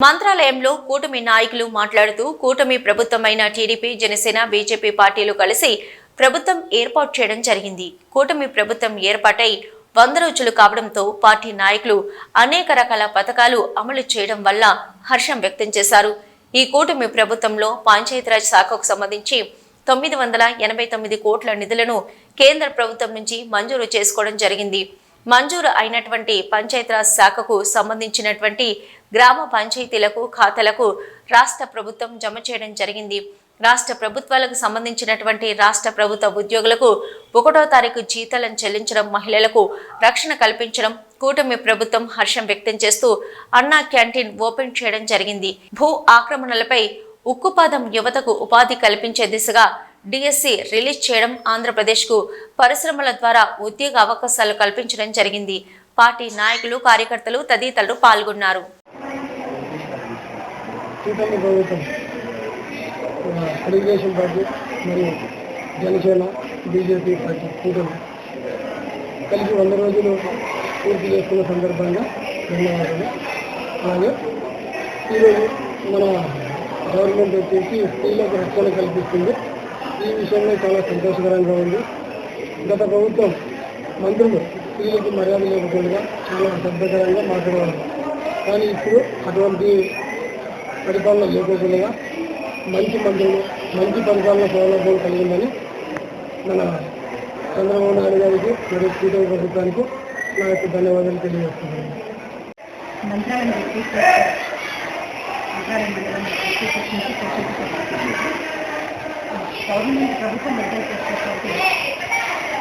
మంత్రాలయంలో కూటమి నాయకులు మాట్లాడుతూ కూటమి ప్రభుత్వమైన టీడీపీ జనసేన బీజేపీ పార్టీలు కలిసి ప్రభుత్వం ఏర్పాటు చేయడం జరిగింది. కూటమి ప్రభుత్వం ఏర్పాటై వంద రోజులు కావడంతో పార్టీ నాయకులు అనేక రకాల పథకాలు అమలు చేయడం వల్ల హర్షం వ్యక్తం చేశారు. ఈ కూటమి ప్రభుత్వంలో పంచాయతీరాజ్ శాఖకు సంబంధించి తొమ్మిది వందల ఎనభై తొమ్మిది కోట్ల నిధులను కేంద్ర ప్రభుత్వం నుంచి మంజూరు చేసుకోవడం జరిగింది. మంజూరు అయినటువంటి పంచాయతీరాజ్ శాఖకు సంబంధించినటువంటి గ్రామ పంచాయతీలకు ఖాతాలకు రాష్ట్ర ప్రభుత్వం జమ చేయడం జరిగింది. రాష్ట్ర ప్రభుత్వాలకు సంబంధించినటువంటి రాష్ట్ర ప్రభుత్వ ఉద్యోగులకు ఒకటో తారీఖు జీతాలను చెల్లించడం మహిళలకు రక్షణ కల్పించడం కూటమి ప్రభుత్వం హర్షం వ్యక్తం చేస్తూ అన్నా క్యాంటీన్ ఓపెన్ చేయడం జరిగింది. భూ ఆక్రమణలపై ఉక్కుపాదం యువతకు ఉపాధి కల్పించే దిశగా డిఎస్సి రిలీజ్ చేయడం ఆంధ్రప్రదేశ్కు పరిశ్రమల ద్వారా ఉద్యోగ అవకాశాలు కల్పించడం జరిగింది. పార్టీ నాయకులు కార్యకర్తలు తదితరులు పాల్గొన్నారు. కూటమి ప్రభుత్వం తెలుగుదేశం పార్టీ మరియు జనసేన బీజేపీ పార్టీ కూటమి కలిసి వంద రోజులు పూర్తి చేసుకున్న సందర్భంగా ధన్యవాదాలు. అలాగే ఈరోజు మన గవర్నమెంట్ వచ్చేసి స్త్రీలకు రక్షణ కల్పిస్తుంది. ఈ విషయంలో చాలా సంతోషకరంగా ఉంది. గత ప్రభుత్వం మంత్రులు స్త్రీలకు మర్యాద లేకుండా చాలా అసభ్యకరంగా మాట్లాడేవారు కానీ ఇప్పుడు అటువంటి పరిపాలన లేకోకుండా మంచి మంత్రులు మంచి పరిపాలన సౌలభ్యం కలిగిందని మన చంద్రబాబు నాయుడు గారికి మరియు కూటమి ప్రభుత్వానికి నా యొక్క ధన్యవాదాలు తెలియజేస్తున్నాను గవర్నమెంట్ ప్రభుత్వం మెగా చేసినటువంటి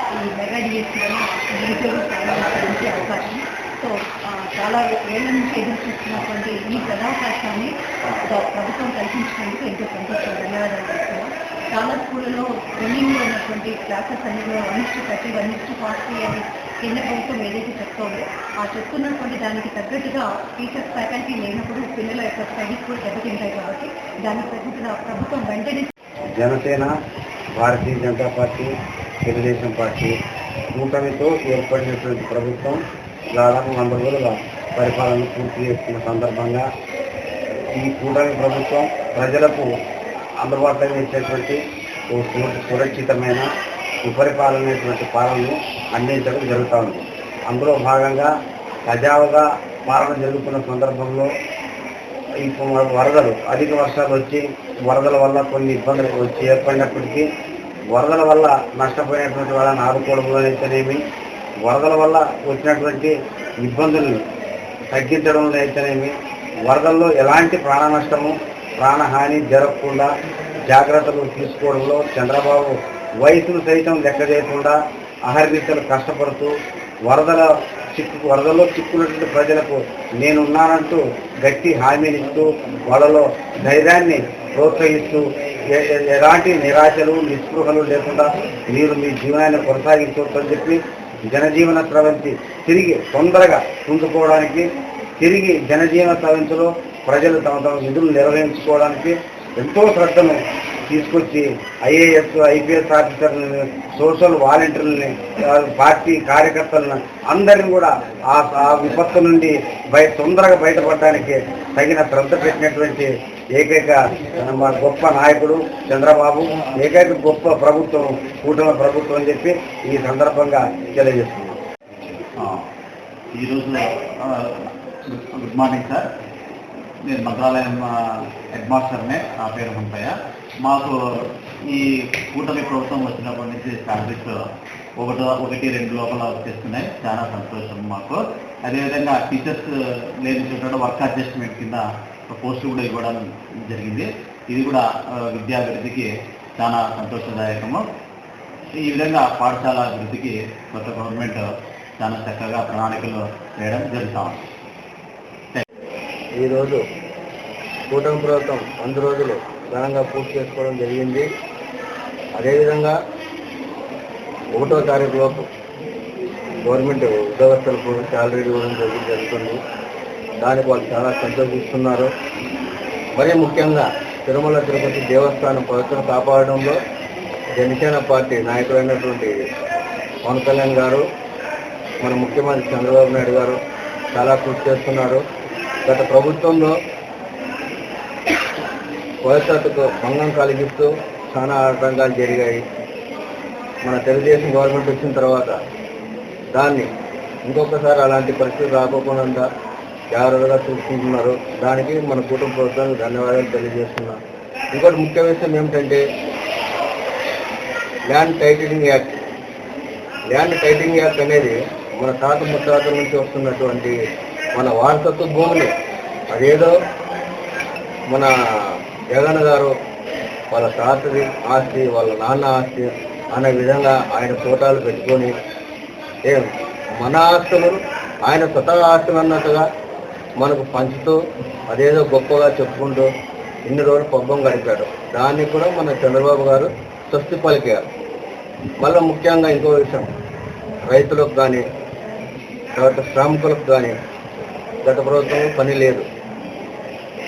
ఈ మెగా డిఎస్సీ వల్ల నిరుద్యోగం చాలా అవకాశం సో చాలా ఏళ్ళ నుంచి ఎదురు చూస్తున్నటువంటి ఈ ప్రజావకాశాన్ని ప్రభుత్వం కల్పించినందుకు ఎంతో సంతోషం. ధన్యవాదాలు చాలా స్కూళ్ళలో రన్నింగ్లో ఉన్నటువంటి క్లాసెస్ అన్ని కూడా one is to thirty one is to forty అని కేంద్ర ప్రభుత్వం ఏదైతే చెప్తోందో ఆ చెప్తున్నటువంటి దానికి తగ్గట్టుగా టీచర్స్ ఫ్యాకల్టీ లేనప్పుడు పిల్లల యొక్క స్టడీస్ కూడా దెబ్బతింటాయి కాబట్టి దానికి తగ్గట్టుగా ప్రభుత్వం వెంటనే జనసేన భారతీయ జనతా పార్టీ తెలుగుదేశం పార్టీ కూటమితో ఏర్పడినటువంటి ప్రభుత్వం దాదాపు వంద రోజులుగా పరిపాలన పూర్తి చేస్తున్న సందర్భంగా ఈ కూటమి ప్రభుత్వం ప్రజలకు అందుబాటులో ఇచ్చేటువంటి సురక్షితమైన సుపరిపాలనటువంటి పాలనను అందించడం జరుగుతూ ఉంది. అందులో భాగంగా సజావుగా పాలన జరుగుతున్న సందర్భంలో ఇప్పుడు వరదలు అధిక వర్షాలు వచ్చి వరదల వల్ల కొన్ని ఇబ్బందులు వచ్చి ఏర్పడినప్పటికీ వరదల వల్ల నష్టపోయినటువంటి వాళ్ళని ఆదుకోవడంలోనైతేనేమి వరదల వల్ల వచ్చినటువంటి ఇబ్బందులను తగ్గించడంలో అయితేనేమి వరదల్లో ఎలాంటి ప్రాణ నష్టము ప్రాణహాని జరగకుండా జాగ్రత్తలు తీసుకోవడంలో చంద్రబాబు వయసును సైతం లెక్క చేయకుండా అహర్నిశలు కష్టపడుతూ వరదల చిక్కు వరదల్లో చిక్కున్నటువంటి ప్రజలకు నేనున్నానంటూ గట్టి హామీనిస్తూ వాళ్ళలో ధైర్యాన్ని ప్రోత్సహిస్తూ ఎలాంటి నిరాశలు నిస్పృహలు లేకుండా మీరు మీ జీవనాన్ని కొనసాగించవచ్చని చెప్పి జనజీవన స్రవంతి. తిరిగి తొందరగా పుంజుకోవడానికి తిరిగి జనజీవన స్రవంతిలో ప్రజలు తమ తమ విధులు నిర్వహించుకోవడానికి ఎంతో శ్రద్ధను తీసుకొచ్చి ఐఏఎస్ ఐపీఎస్ ఆఫీసర్లని సోషల్ వాలంటీర్లని పార్టీ కార్యకర్తలను అందరిని కూడా ఆ విపత్తు నుండి బయట తొందరగా బయటపడడానికి తగిన శ్రద్ధ పెట్టినటువంటి ఏకైక మా గొప్ప నాయకుడు చంద్రబాబు ఏకైక గొప్ప ప్రభుత్వం కూటమి ప్రభుత్వం అని చెప్పి ఈ సందర్భంగా తెలియజేస్తున్నాం. ఈరోజు గుడ్ మార్నింగ్ సార్. నేను మంత్రాలయం ఆ, హెడ్ మాస్టర్నే నా పేరు ఉంటాయ మాకు ఈ కూటమి ప్రభుత్వం వచ్చినప్పటి నుంచి శాలరీస్ ఒకటి ఒకటి రెండు లోపల వచ్చేస్తున్నాయి. చాలా సంతోషం మాకు. అదేవిధంగా టీచర్స్ లేని చోట వర్క్ అడ్జస్ట్మెంట్ కింద పోస్టులు కూడా ఇవ్వడం జరిగింది. ఇది కూడా విద్యాభివృద్ధికి చాలా సంతోషదాయకము. ఈ విధంగా పాఠశాల అభివృద్ధికి కొత్త గవర్నమెంట్ చాలా చక్కగా ప్రణాళికలు చేయడం జరుగుతూ ఉంది. ఈరోజు కూటమి ప్రభుత్వం వంద రోజులు ఘనంగా పూర్తి చేసుకోవడం జరిగింది. అదేవిధంగా ఒకటో తారీఖు లోపు గవర్నమెంట్ ఉద్యోగస్తులకు శాలరీ ఇవ్వడం జరుగుతుంది. దానికి వాళ్ళు చాలా సంతోషిస్తున్నారు. మరి ముఖ్యంగా తిరుమల తిరుపతి దేవస్థానం పవిత్రను కాపాడడంలో జనసేన పార్టీ నాయకులైనటువంటి పవన్ కళ్యాణ్ గారు మన ముఖ్యమంత్రి చంద్రబాబు నాయుడు గారు చాలా కృషి చేస్తున్నారు. గత ప్రభుత్వంలో భవిష్యత్తుకు భంగం కలిగిస్తూ చాలా ఆటంకాలు జరిగాయి. మన తెలుగుదేశం గవర్నమెంట్ వచ్చిన తర్వాత దాన్ని ఇంకొకసారి అలాంటి పరిస్థితి రాకోకుండా జాగ్రత్తగా చూసుకుంటున్నారు. దానికి మన కుటుంబ ప్రభుత్వానికి ధన్యవాదాలు తెలియజేస్తున్నాం. ఇంకోటి ముఖ్య విషయం ఏమిటంటే land titling act. Land titling act అనేది మన తాత ముత్తాతల నుంచి వస్తున్నటువంటి మన వారసత్వ భూములు అదేదో మన జగన్ గారు వాళ్ళ తాతది ఆస్తి వాళ్ళ నాన్న ఆస్తి అనే విధంగా ఆయన తోటాలు పెట్టుకొని ఏం మన ఆస్తులు ఆయన స్వతహా ఆస్తులు అన్నట్టుగా మనకు పంచుతూ అదేదో గొప్పగా చెప్పుకుంటూ ఇన్ని రోజులు పబ్బం గడిపాడు. దాన్ని కూడా మన చంద్రబాబు గారు స్వస్తి పలికారు. మళ్ళీ ముఖ్యంగా ఇంకో విషయం. రైతులకు కానీ తర్వాత శ్రామికులకు కానీ గత ప్రభుత్వం పని లేదు.